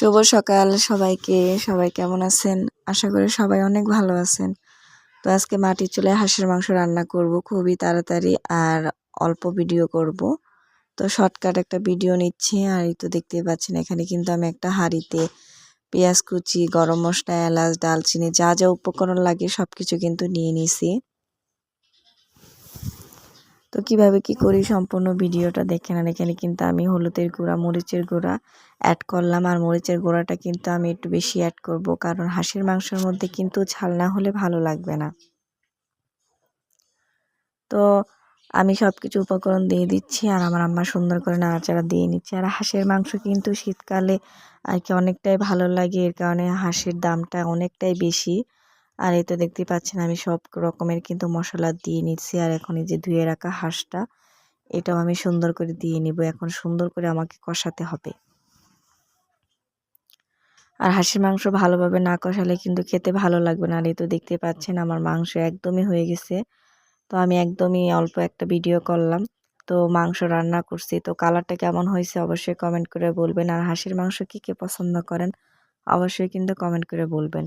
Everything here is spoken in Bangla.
শুভ সকাল সবাইকে। সবাই কেমন আছেন? আশা করি সবাই অনেক ভালো আছেন। তো আজকে মাটির চুলায় হাঁসের মাংস রান্না করব খুবই তাড়াতাড়ি আর অল্প ভিডিও করব। তো শর্টকাট একটা ভিডিও নিচ্ছি আর এই তো দেখতেই পাচ্ছেন এখানে কিন্তু আমি একটা হাঁড়িতে পেঁয়াজ কুচি, গরম মশলা, এলাচ, ডালচিনি, যা যা উপকরণ লাগে সব কিছু কিন্তু নিয়ে নিছি। কীভাবে কি করি সম্পূর্ণ ভিডিওটা দেখে না এখানে কিন্তু আমি হলুদের গুঁড়া, মরিচের গুঁড়া অ্যাড করলাম। আর মরিচের গুঁড়াটা কিন্তু আমি একটু বেশি অ্যাড করব কারণ হাঁসের মাংসের মধ্যে কিন্তু ঝাল না হলে ভালো লাগবে না। তো আমি সব কিছু উপকরণ দিয়ে দিচ্ছি আর আমার আম্মা সুন্দর করে নাড়াচাড়া দিয়ে নিচ্ছে। আর হাঁসের মাংস কিন্তু শীতকালে আর কি অনেকটাই ভালো লাগে। এর কারণে হাঁসের দামটা অনেকটাই বেশি। আর এই তো দেখতে পাচ্ছেন আমি সব রকমের কিন্তু মশলা দিয়ে নিচ্ছি। আর এখন এই যে ধুয়ে রাখা হাঁসটা, এটাও আমি সুন্দর করে দিয়ে নিব। এখন সুন্দর করে আমাকে কষাতে হবে। আর হাঁসের মাংস ভালোভাবে না কষালে কিন্তু খেতে ভালো লাগবে না। আর এই তো দেখতে পাচ্ছেন আমার মাংস একদমই হয়ে গেছে। তো আমি একদমই অল্প একটা ভিডিও করলাম। তো মাংস রান্না করছি। তো কালারটা কেমন হয়েছে অবশ্যই কমেন্ট করে বলবেন। আর হাঁসের মাংস কী কে পছন্দ করেন, অবশ্যই কিন্তু কমেন্ট করে বলবেন।